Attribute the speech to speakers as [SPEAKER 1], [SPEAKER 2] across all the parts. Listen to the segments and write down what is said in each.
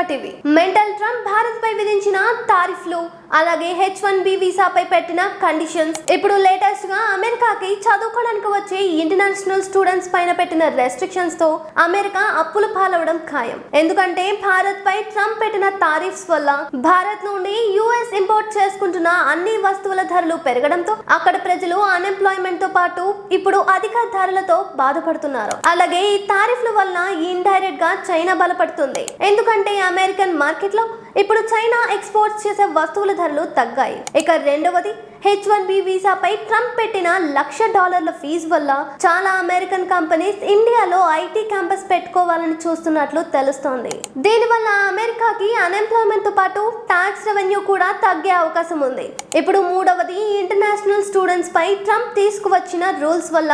[SPEAKER 1] Mega TV. Mental Trump Bharat పై విధించిన తారిఫ్లు అలాగే హెచ్ వన్ బి వీసాపై పెట్టిన కండిషన్స్. ఇప్పుడు లేటెస్ట్గా అమెరికాకి చదువుకోవడానికి వచ్చే ఇంటర్నేషనల్ స్టూడెంట్స్ పైన పెట్టిన రెస్ట్రిక్షన్స్తో అమెరికా అప్పుల పాలవడం ఖాయం. ఎందుకంటే భారత్ పై ట్రంప్ పెట్టిన టారిఫ్స్ వల్ల భారత్ నుండి యుఎస్ ఇంపోర్ట్ చేసుకుంటున్న అన్ని వస్తువుల ధరలు పెరగడంతో అక్కడ ప్రజలు అన్ఎంప్లాయ్మెంట్తో పాటు ఇప్పుడు అధిక ధరలతో బాధపడుతున్నారు. అలాగే ఈ తారిఫ్ల వల్ల ఇండైరెక్ట్గా చైనా బలపడుతుంది. ఎందుకంటే అమెరికన్ మార్కెట్లో ఇప్పుడు చైనా ఎక్స్పోర్ట్ చేసే వస్తువుల ధరలు తగ్గాయి. ఇక రెండవది హెచ్ వన్ బి వీసాపై ట్రంప్ పెట్టిన లక్ష డాలర్ల ఫీజు వల్ల చాలా అమెరికన్ కంపెనీస్ ఇండియాలో ఐటీ క్యాంపస్ పెట్టుకోవాలని చూస్తున్నట్లు తెలుస్తోంది. దీనివల్ల అమెరికాకి అన్ఎంప్లాయ్మెంట్తో పాటు ట్యాక్స్ రెవెన్యూ కూడా తగ్గే అవకాశం ఉంది. ఇప్పుడు మూడవది ఇంటర్నేషనల్ స్టూడెంట్స్ పై ట్రంప్ తీసుకువచ్చిన రూల్స్ వల్ల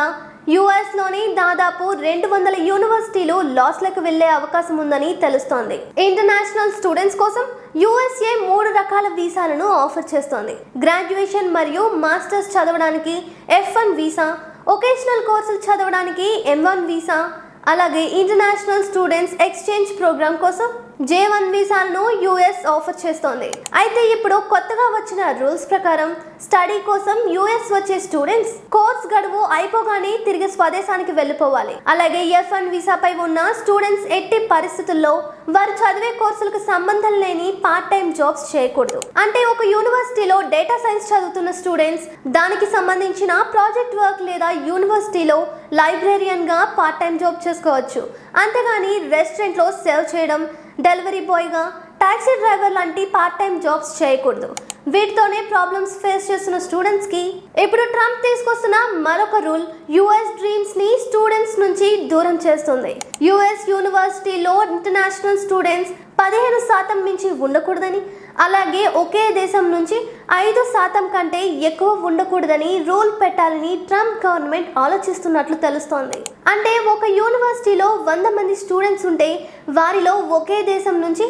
[SPEAKER 1] యుఎస్లోని దాదాపు రెండు వందల యూనివర్సిటీలు లాస్లకు వెళ్ళే అవకాశం ఉందని తెలుస్తోంది. ఇంటర్నేషనల్ స్టూడెంట్స్ కోసం యుఎస్ఏ మూడు రకాల వీసాలను ఆఫర్ చేస్తోంది. గ్రాడ్యుయేషన్ మరియు మాస్టర్స్ చదవడానికి ఎఫ్ వన్ వీసా ఒకేషనల్ కోర్సులు చదవడానికి ఎం వన్ వీసా అలాగే ఇంటర్నేషనల్ స్టూడెంట్స్ ఎక్స్చేంజ్ ప్రోగ్రామ్ కోసం జే వన్ వీసాలను యుఎస్ ఆఫర్ చేస్తోంది. అయితే ఇప్పుడు కొత్తగా వచ్చిన రూల్స్ ప్రకారం స్టడీ కోసం యుఎస్ వచ్చే స్టూడెంట్స్ కోర్స్ గడువు అయిపోగానే తిరిగి స్వదేశానికి వెళ్ళిపోవాలి. అలాగే ఎఫ్ వన్ వీసాపై ఉన్న స్టూడెంట్స్ ఎట్టి పరిస్థితుల్లో వారు చదివే కోర్సులకు సంబంధం లేని పార్ట్ టైం జాబ్స్ చేయకూడదు. అంటే ఒక యూనివర్సిటీలో డేటా సైన్స్ చదువుతున్న స్టూడెంట్స్ దానికి సంబంధించిన ప్రాజెక్ట్ వర్క్ లేదా యూనివర్సిటీలో లైబ్రేరియన్గా పార్ట్ టైం జాబ్ చేసుకోవచ్చు. అంతేగాని రెస్టారెంట్లో చేయడం డెలివరీ బాయ్గా టాక్సీ డ్రైవర్ లాంటి పార్ట్ టైం జాబ్స్ చేయకూడదు. వీటితోనే ప్రాబ్లమ్స్ ఫేస్ చేస్తున్న స్టూడెంట్స్కి ఇప్పుడు ట్రంప్ తీసుకొస్తున్న మరొక రూల్ యుఎస్ డ్రీమ్స్ని స్టూడెంట్స్ నుంచి దూరం చేస్తుంది. యుఎస్ యూనివర్సిటీలో ఇంటర్నేషనల్ స్టూడెంట్స్ పదిహేను శాతం మించి ఉండకూడదని అలాగే ఒకే దేశం నుంచి ఐదు శాతం కంటే ఎక్కువ ఉండకూడదని రూల్ పెట్టాలని ట్రంప్ గవర్నమెంట్ ఆలోచిస్తున్నట్లు తెలుస్తోంది. అంటే ఒక యూనివర్సిటీలో వంద మంది స్టూడెంట్స్ ఉంటే వారిలో ఒకే దేశం నుంచి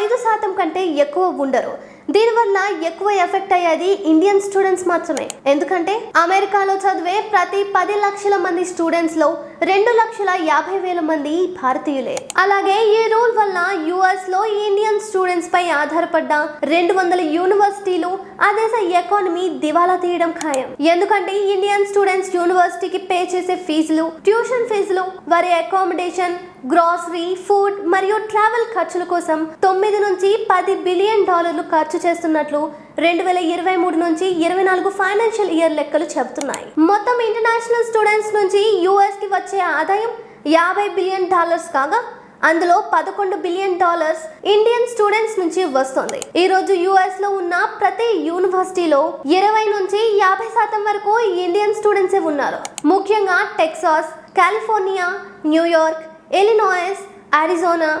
[SPEAKER 1] ఐదు శాతం కంటే ఎక్కువ ఉండరు. దీనివల్ల ఎక్కువ ఎఫెక్ట్ అయ్యేది ఇండియన్ స్టూడెంట్స్ మాత్రమే. ఎందుకంటే అమెరికాలో చదివే ప్రతి పది లక్షల మంది స్టూడెంట్స్లో రెండు లక్షల యాభై వేల మంది భారతీయులే. అలాగే ఈ రూల్ వల్ల యుఎస్లో ఇండియన్ స్టూడెంట్స్ పై ఆధారపడ్డ రెండు వందల యూనివర్సిటీలు ఆ దేశ ఎకానమీ దివాలా తీయడం ఖాయం. ఎందుకంటే ఇండియన్ స్టూడెంట్స్ యూనివర్సిటీకి పే చేసే ఫీజులు ట్యూషన్ ఫీజులు వారి అకామిడేషన్ గ్రాసరీ ఫుడ్ మరియు ట్రావెల్ ఖర్చుల కోసం తొమ్మిది నుంచి పది బిలియన్ డాలర్లు ఖర్చు చేస్తున్నట్లు రెండు వేల ఇరవై మూడు నుంచి ఇరవై నాలుగు ఫైనాన్షియల్ ఇయర్ లెక్కలు చెబుతున్నాయి. మొత్తం ఇంటర్నేషనల్ స్టూడెంట్స్ నుంచి యుఎస్కి వచ్చే ఆదాయం యాభై బిలియన్ డాలర్స్ కాగా అందులో పదకొండు బిలియన్ డాలర్స్ ఇండియన్ స్టూడెంట్స్ నుంచి వస్తుంది. ఈ రోజు యుఎస్లో ఉన్న ప్రతి యూనివర్సిటీలో ఇరవై నుంచి యాభై శాతం వరకు ఇండియన్ స్టూడెంట్సే ఉన్నారు. ముఖ్యంగా Texas California New York Illinois Arizona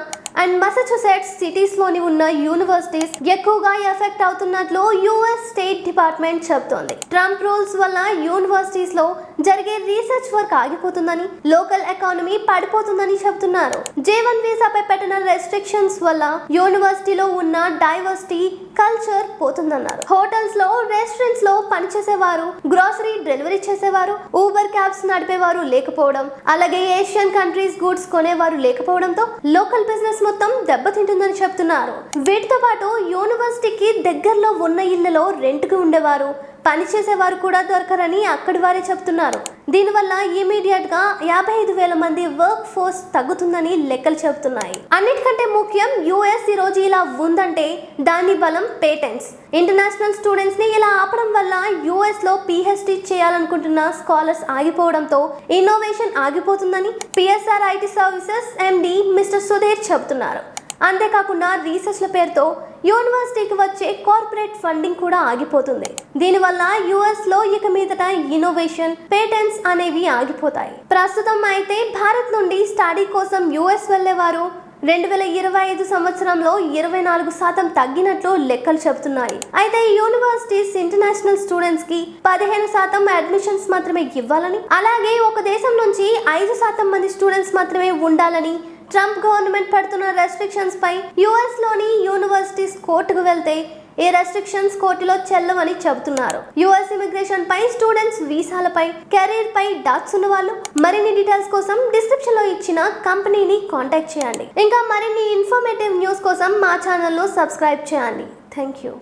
[SPEAKER 1] and Massachusetts సిటీస్లోని ఉన్న యూనివర్సిటీస్ ఎక్కువగా ఎఫెక్ట్ అవుతున్నట్లు యుఎస్ స్టేట్ డిపార్ట్మెంట్ చెబుతోంది. ట్రంప్ రూల్స్ వల్ల యూనివర్సిటీస్లో జరిగే రీసెర్చ్ వర్క్ ఆగిపోతుందని లోకల్ ఎకానమీ పడిపోతుందని చెబుతున్నారు. జేవన్ వీసాపై పెట్టిన రెస్ట్రిక్షన్స్ వల్ల యూనివర్సిటీలో ఉన్న డైవర్సిటీ కల్చర్ పోతుందన్నారు. హోటల్స్లో రెస్టారెంట్స్లో పనిచేసేవారు గ్రోసరీ డెలివరీ చేసేవారు ఊబర్ క్యాబ్స్ నడిపేవారు లేకపోవడం అలాగే ఏషియన్ కంట్రీస్ గూడ్స్ కొనేవారు లేకపోవడంతో లోకల్ బిజినెస్ మొత్తం దెబ్బతింటుందని చెప్తున్నారు. వీటితో పాటు యూనివర్సిటీకి దగ్గరలో ఉన్న ఇళ్ళలో రెంట్కి ఉండేవారు పనిచేసేవారు కూడా దొరకరని అక్కడి వారే చెప్తున్నారు. దీనివల్ల ఇమీడియట్గా యాభై ఐదు వేల మంది వర్క్ ఫోర్స్ తగ్గుతుందని లెక్కలు చెబుతున్నాయి. అన్నిటికంటే ముఖ్యం యుఎస్ ఈ రోజు ఇలా ఉందంటే దాని బలం పేటెంట్స్. ఇంటర్నేషనల్ స్టూడెంట్స్ని ఇలా ఆపడం వల్ల యుఎస్లో పిహెచ్డి చేయాలనుకుంటున్న స్కాలర్స్ ఆగిపోవడంతో innovation ఆగిపోతుందని PSR IT services MD mister Sudhir చెబుతున్నారు. అంతేకాకుండా రీసెర్చ్ల పేరుతో యూనివర్సిటీకి వచ్చే కార్పొరేట్ ఫండింగ్ కూడా ఆగిపోతుంది. దీనివల్ల యుఎస్లో ఇక మీదట ఇన్నోవేషన్ పేటెంట్స్ అనేవి ఆగిపోతాయి. ప్రస్తుతం అయితే భారత్ నుండి స్టడీ కోసం యుఎస్ వెళ్ళేవారు రెండు వేల ఇరవై ఐదు సంవత్సరంలో ఇరవై నాలుగు శాతం తగ్గినట్లు లెక్కలు చెబుతున్నాయి. అయితే యూనివర్సిటీస్ ఇంటర్నేషనల్ స్టూడెంట్స్కి పదిహేను శాతం అడ్మిషన్స్ మాత్రమే ఇవ్వాలని అలాగే ఒక దేశం నుంచి ఐదు శాతం మంది స్టూడెంట్స్ మాత్రమే ఉండాలని ట్రంప్ గవర్నమెంట్ పడుతున్న రెస్ట్రిక్షన్స్ పై యుఎస్లోని యూనివర్సిటీస్ కోర్టుకు వెళ్తే ఈ రెస్ట్రిక్షన్స్ కోర్టులో చెల్లవని చెబుతున్నారు. యుఎస్ ఇమిగ్రేషన్ పై స్టూడెంట్స్ వీసాలపై కెరీర్ పై డౌట్స్ ఉన్న వాళ్ళు మరిన్ని డీటెయిల్స్ కోసం డిస్క్రిప్షన్లో ఇచ్చిన కంపెనీని కాంటాక్ట్ చేయండి. ఇంకా మరిన్ని ఇన్ఫర్మేటివ్ న్యూస్ కోసం కోసం మా ఛానల్ను సబ్స్క్రైబ్ చేయండి. Thank you